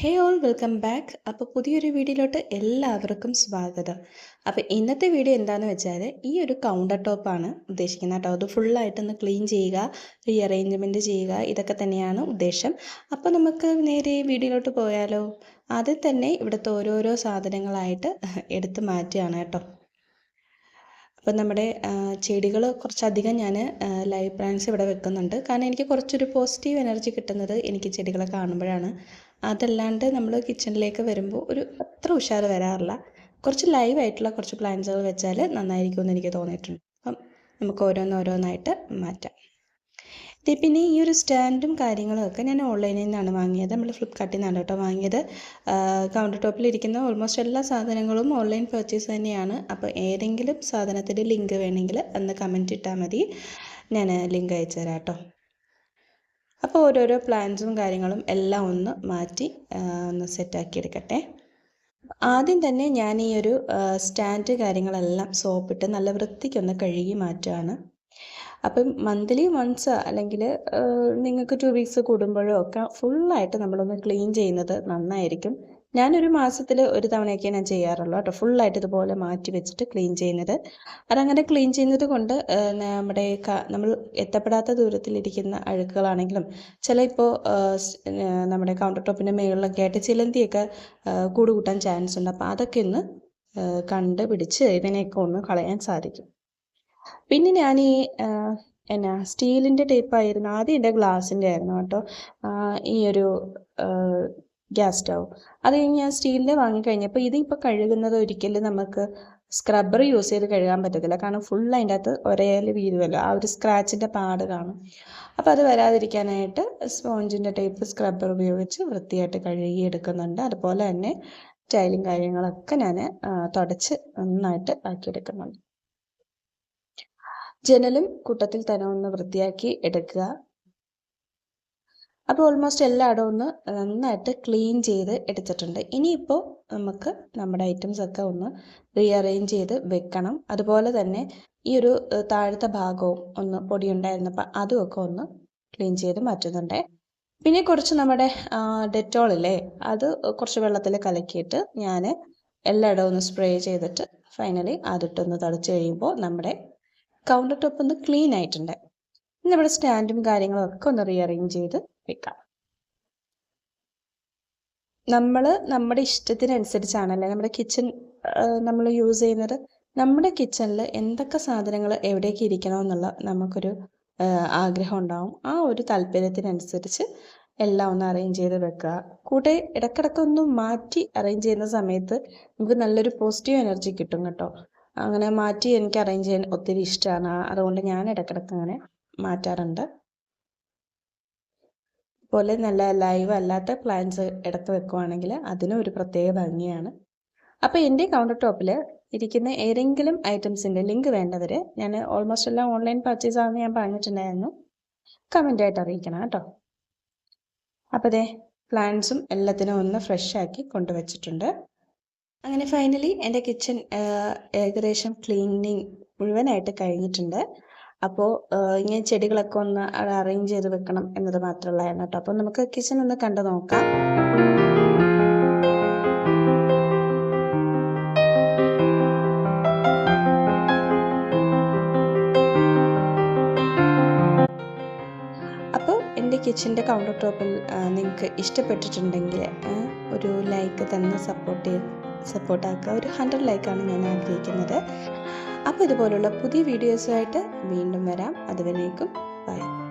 ഹേ all welcome back അപ്പോൾ പുതിയൊരു വീഡിയോയിലോട്ട് എല്ലാവർക്കും സ്വാഗതം. അപ്പോൾ ഇന്നത്തെ വീഡിയോ എന്താണെന്ന് വെച്ചാൽ ഈ ഒരു കൗണ്ടർ ടോപ്പാണ് ഉദ്ദേശിക്കുന്നത് കേട്ടോ. അത് ഫുള്ളായിട്ടൊന്ന് ക്ലീൻ ചെയ്യുക റീഅറേഞ്ച്മെന്റ് ചെയ്യുക ഇതൊക്കെ തന്നെയാണ് ഉദ്ദേശം. അപ്പോൾ നമുക്ക് നേരെ വീഡിയോയിലോട്ട് പോയാലോ? ആദ്യം തന്നെ ഇവിടുത്തെ ഓരോരോ സാധനങ്ങളായിട്ട് എടുത്ത് മാറ്റുകയാണ് കേട്ടോ. അപ്പം നമ്മുടെ ചെടികൾ കുറച്ചധികം ഞാൻ ലൈവ് പ്ലാന്റ്സ് ഇവിടെ വെക്കുന്നുണ്ട്. കാരണം എനിക്ക് കുറച്ചൊരു പോസിറ്റീവ് എനർജി കിട്ടുന്നത് എനിക്ക് ചെടികളെ കാണുമ്പോഴാണ്. അതല്ലാണ്ട് നമ്മൾ കിച്ചണിലേക്ക് വരുമ്പോൾ ഒരു അത്ര ഉഷാർ വരാറില്ല. കുറച്ച് ലൈവ് ആയിട്ടുള്ള കുറച്ച് പ്ലാന്റ്സുകൾ വെച്ചാൽ നന്നായിരിക്കും എന്ന് എനിക്ക് തോന്നിയിട്ടുണ്ട്. അപ്പം നമുക്ക് ഓരോന്നോരോന്നായിട്ട് മാറ്റാം. പിന്നെ ഈ ഒരു സ്റ്റാൻഡും കാര്യങ്ങളും ഒക്കെ ഞാൻ ഓൺലൈനിൽ നിന്നാണ് വാങ്ങിയത്. നമ്മൾ ഫ്ലിപ്കാർട്ടിൽ നിന്നാണ് കേട്ടോ വാങ്ങിയത്. കൗണ്ടർ ടോപ്പിൽ ഇരിക്കുന്ന ഓൾമോസ്റ്റ് എല്ലാ സാധനങ്ങളും ഓൺലൈൻ പർച്ചേസ് തന്നെയാണ്. അപ്പോൾ ഏതെങ്കിലും സാധനത്തിന്റെ ലിങ്ക് വേണമെങ്കിൽ അന്ന് കമന്റ് ഇട്ടാൽ മതി. ഞാൻ ലിങ്ക് അയച്ചു തരാം കേട്ടോ. അപ്പോൾ ഓരോരോ പ്ലാൻസും കാര്യങ്ങളും എല്ലാം ഒന്ന് മാറ്റി ഒന്ന് സെറ്റാക്കി എടുക്കട്ടെ. ആദ്യം തന്നെ ഞാൻ ഈ ഒരു സ്റ്റാൻഡ് കാര്യങ്ങളെല്ലാം സോപ്പിട്ട് നല്ല വൃത്തിക്കൊന്ന് കഴുകി മാറ്റുകയാണ്. അപ്പം മന്ത്ലി വൺസ് അല്ലെങ്കിൽ നിങ്ങൾക്ക് ടു വീക്സ് കൂടുമ്പോഴോ ഒക്കെ ഫുള്ളായിട്ട് നമ്മളൊന്ന് ക്ലീൻ ചെയ്യുന്നത് നന്നായിരിക്കും. ഞാനൊരു മാസത്തിൽ ഒരു തവണയൊക്കെ ഞാൻ ചെയ്യാറുള്ളൂ കേട്ടോ. ഫുള്ളായിട്ട് ഇതുപോലെ മാറ്റി വെച്ചിട്ട് ക്ലീൻ ചെയ്യുന്നത്. അതങ്ങനെ ക്ലീൻ ചെയ്യുന്നത് കൊണ്ട് നമ്മുടെ നമ്മൾ എത്തപ്പെടാത്ത ദൂരത്തിലിരിക്കുന്ന അഴുക്കുകളാണെങ്കിലും ചില ഇപ്പോൾ നമ്മുടെ കൗണ്ടർ ടോപ്പിന്റെ മുകളിലൊക്കെ ആയിട്ട് ചിലന്തിയൊക്കെ കൂട് കൂട്ടാൻ ചാൻസ് ഉണ്ട്. അപ്പോൾ അതൊക്കെ ഒന്ന് കണ്ടുപിടിച്ച് ഇതിനെയൊക്കെ ഒന്ന് കളയാൻ സാധിക്കും. പിന്നെ ഞാൻ ഈ എന്നാ സ്റ്റീലിന്റെ ടേപ്പായിരുന്നു ആദ്യം എന്റെ ഗ്ലാസിന്റെ ആയിരുന്നു കേട്ടോ. ഈ ഒരു ഗ്യാസ് സ്റ്റൗ. അത് കഴിഞ്ഞ് ഞാൻ സ്റ്റീലിന്റെ വാങ്ങിക്കഴിഞ്ഞപ്പോൾ ഇതിപ്പോൾ കഴുകുന്നത് ഒരിക്കലും നമുക്ക് സ്ക്രബ്ബർ യൂസ് ചെയ്ത് കഴുകാൻ പറ്റത്തില്ല. കാരണം ഫുൾ അതിന്റെ അകത്ത് ഒരേൽ വീഴുമല്ലോ. ആ ഒരു സ്ക്രാച്ചിന്റെ പാട് കാണും. അപ്പോൾ അത് വരാതിരിക്കാനായിട്ട് സ്പോഞ്ചിന്റെ ടൈപ്പ് സ്ക്രബ്ബർ ഉപയോഗിച്ച് വൃത്തിയായിട്ട് കഴുകി എടുക്കുന്നുണ്ട്. അതുപോലെ തന്നെ ടൈലും കാര്യങ്ങളൊക്കെ ഞാൻ തുടച്ച് നന്നായിട്ട് ആക്കിയെടുക്കുന്നുണ്ട്. ജനലും കൂട്ടത്തിൽ തന്നെ ഒന്ന് വൃത്തിയാക്കി എടുക്കുക. അപ്പോൾ ഓൾമോസ്റ്റ് എല്ലായിടവും ഒന്ന് നന്നായിട്ട് ക്ലീൻ ചെയ്ത് എടുത്തിട്ടുണ്ട്. ഇനിയിപ്പോൾ നമുക്ക് നമ്മുടെ ഐറ്റംസ് ഒക്കെ ഒന്ന് റീഅറേഞ്ച് ചെയ്ത് വെക്കണം. അതുപോലെ തന്നെ ഈ ഒരു താഴത്തെ ഭാഗവും ഒന്ന് പൊടി ഉണ്ടായിരുന്നപ്പോൾ അതുമൊക്കെ ഒന്ന് ക്ലീൻ ചെയ്ത് മാറ്റുന്നുണ്ട്. പിന്നെ കുറച്ച് നമ്മുടെ ഡെറ്റോൾ അല്ലേ അത് കുറച്ച് വെള്ളത്തിൽ കലക്കിയിട്ട് ഞാൻ എല്ലായിടവും ഒന്ന് സ്പ്രേ ചെയ്തിട്ട് ഫൈനലി അതിട്ടൊന്ന് തളിച്ച് കഴിയുമ്പോൾ നമ്മുടെ കൗണ്ടർ ടോപ്പ് ഒന്ന് ക്ലീൻ ആയിട്ടുണ്ട്. നമ്മുടെ സ്റ്റാൻഡും കാര്യങ്ങളും ഒക്കെ ഒന്ന് റീഅറേഞ്ച് ചെയ്ത് വെക്കാം. നമ്മൾ നമ്മുടെ ഇഷ്ടത്തിനനുസരിച്ചാണല്ലേ നമ്മുടെ കിച്ചൺ നമ്മൾ യൂസ് ചെയ്യുന്നത്? നമ്മുടെ കിച്ചണിൽ എന്തൊക്കെ സാധനങ്ങൾ എവിടേക്ക് ഇരിക്കണം എന്നുള്ള നമുക്കൊരു ആഗ്രഹം ഉണ്ടാവും. ആ ഒരു താല്പര്യത്തിനനുസരിച്ച് എല്ലാം ഒന്ന് അറേഞ്ച് ചെയ്ത് വെക്കുക. കൂടെ ഇടക്കിടക്ക് ഒന്ന് മാറ്റി അറേഞ്ച് ചെയ്യുന്ന സമയത്ത് നമുക്ക് നല്ലൊരു പോസിറ്റീവ് എനർജി കിട്ടും കേട്ടോ. അങ്ങനെ മാറ്റി എനിക്ക് അറേഞ്ച് ചെയ്യാൻ ഒത്തിരി ഇഷ്ടമാണ് അതുകൊണ്ട് ഞാൻ ഇടക്കിടക്ക് അങ്ങനെ മാറ്റാറുണ്ട്. പോലെ നല്ല ലൈവ് അല്ലാത്ത പ്ലാന്റ്സ് ഇടത്ത് വെക്കുവാണെങ്കിൽ അതിനും ഒരു പ്രത്യേക ഭംഗിയാണ്. അപ്പോൾ എന്റെ കൗണ്ടർ ടോപ്പിൽ ഇരിക്കുന്ന ഏതെങ്കിലും ഐറ്റംസിന്റെ ലിങ്ക് വേണ്ടവർ ഞാൻ ഓൾമോസ്റ്റ് എല്ലാം ഓൺലൈൻ പർച്ചേസ് ആണെന്ന് ഞാൻ പറഞ്ഞിട്ടുണ്ടായിരുന്നു. കമന്റായിട്ട് അറിയിക്കണം കേട്ടോ. അപ്പോൾ അതെ പ്ലാന്റ്സും എല്ലാത്തിനും ഒന്ന് ഫ്രഷ് ആക്കി കൊണ്ടുവച്ചിട്ടുണ്ട്. അങ്ങനെ ഫൈനലി എന്റെ കിച്ചൺ ഏകദേശം ക്ലീനിങ് മുഴുവനായിട്ട് കഴിഞ്ഞിട്ടുണ്ട്. അപ്പോൾ ഇങ്ങനെ ചെടികളൊക്കെ ഒന്ന് അറേഞ്ച് ചെയ്ത് വെക്കണം എന്നത് മാത്രമുള്ളതായിരുന്നു കേട്ടോ. അപ്പോൾ നമുക്ക് കിച്ചൺ ഒന്ന് കണ്ടു നോക്കാം. കിച്ചന്റെ കൗണ്ടർ ടോപ്പിൽ നിങ്ങൾക്ക് ഇഷ്ടപ്പെട്ടിട്ടുണ്ടെങ്കിൽ ഒരു ലൈക്ക് തന്ന് സപ്പോർട്ട് ചെയ്ത് സപ്പോർട്ടാക്കുക. ഒരു ഹൺഡ്രഡ് ലൈക്കാണ് ഞാൻ ആഗ്രഹിക്കുന്നത്. അപ്പോൾ ഇതുപോലുള്ള പുതിയ വീഡിയോസുമായിട്ട് വീണ്ടും വരാം. അതുവരേക്കും ബൈ